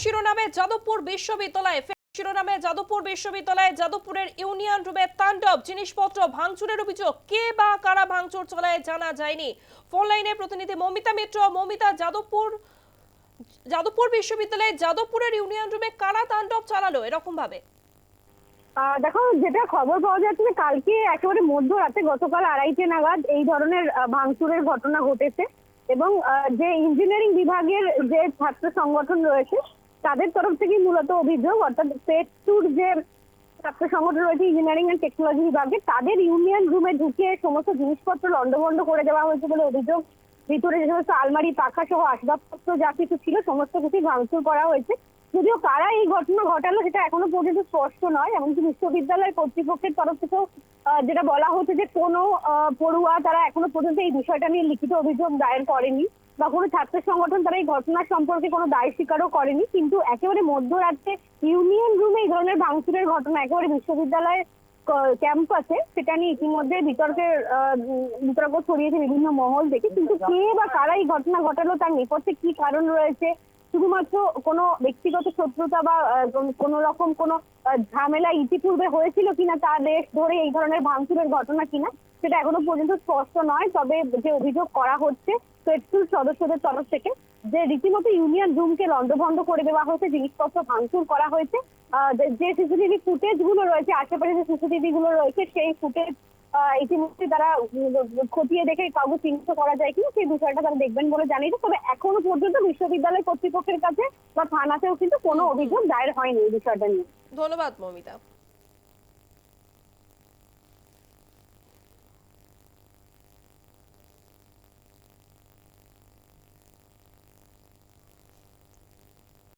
শিরোনামে যাদবপুর বিশ্ববিদ্যালয়ে শিরোনামে যাদবপুর বিশ্ববিদ্যালয়ে, যাদবপুরের ইউনিয়ন রুমে তাণ্ডব, জিনিসপত্র ভাঙচুরের অভিযোগ। কে বা কারা ভাঙচুর চলায় জানা যায়নি। ফোন লাইনে প্রতিনিধি মমিতা মিত্র, মমিতা, যাদবপুর যাদবপুর বিশ্ববিদ্যালয়ে যাদবপুরের ইউনিয়ন রুমে কারা তাণ্ডব চালালো এরকম ভাবে দেখো, যেটা খবর পাওয়া যাচ্ছে যে কালকে একেবারে মধ্যরাতে গতকাল আড়াইটে নাগাদ এই ধরনের ভাঙচুরের ঘটনা ঘটেছে এবং যে ইঞ্জিনিয়ারিং বিভাগের যে ছাত্র সংগঠন রয়েছে তাদের তরফ থেকেই মূলত অভিযোগ, অর্থাৎ পেটুর যে ছাত্র সংগঠন রয়েছে ইঞ্জিনিয়ারিং এন্ড টেকনোলজি বিভাগে, তাদের ইউনিয়ন রুমে ঢুকে সমস্ত জিনিসপত্র লন্ডভন্ড করে দেওয়া হয়েছে বলে অভিযোগ। ভিতরে যে সমস্ত আলমারি, পাখা সহ আসবাবপত্র যা কিছু ছিল, সমস্ত কিছু ভাঙচুর করা হয়েছে। যদিও কারা এই ঘটনা ঘটালো সেটা এখনও পর্যন্ত স্পষ্ট নয়, এমনকি বিশ্ববিদ্যালয় কর্তৃপক্ষের তরফ থেকেও যেটা বলা হচ্ছে যে কোনো পড়ুয়া তারা এখনও পর্যন্ত এই বিষয়টা নিয়ে লিখিত অভিযোগ দায়ের করেনি। বা কোনো ছাত্র সংগঠন তারা এই ঘটনা সম্পর্কে কোনো দায় স্বীকারও করেনি, কিন্তু একেবারে মধ্যরাত্রে ইউনিয়ন রুমে এই ধরনের ভাঙচুরের ঘটনা একেবারে বিশ্ববিদ্যালয়ের ক্যাম্পাসে, সেটা নিয়ে ইতিমধ্যে বিতর্কের বিতর্ক ছড়িয়েছে বিভিন্ন মহল থেকে কিন্তু কে বা কারা এই ঘটনা ঘটালো তার নেপথ্যে কি কারণ রয়েছে? শুধুমাত্র কোনো ব্যক্তিগত শত্রুতা বা কোন- রকম কোনো ঝামেলা ইতিপূর্বে হয়েছিল কিনা তা দেশ ধরে এই ধরনের ভাঙচুরের ঘটনা কিনা? সেটা এখনও পর্যন্ত স্পষ্ট নয়, তবে যে অভিযোগ করা হচ্ছে, পেট্রোল সদস্যদের তরফ থেকে যে রীতিমতো ইউনিয়ন রুমকে লন্ডভন্ড করে দেওয়া হয়েছে, জিনিসপত্র ভাঙচুর করা হয়েছে যে- সিসিটিভি ফুটেজগুলো রয়েছে, আশেপাশে যে সিসিটিভি গুলো রয়েছে, সেই ফুটেজ ইতিমধ্যে তারা খতিয়ে দেখে কাউকে চিহ্নিত করা যায় কিনা, সেই বিষয়টা তারা দেখবেন বলে জানিয়েছে, তবে এখনও পর্যন্ত বিশ্ববিদ্যালয় কর্তৃপক্ষের কাছে বা থানাতেও কিন্তু কোনো অভিযোগ দায়ের হয়নি এই বিষয়টা নিয়ে। ধন্যবাদ, মমিতা।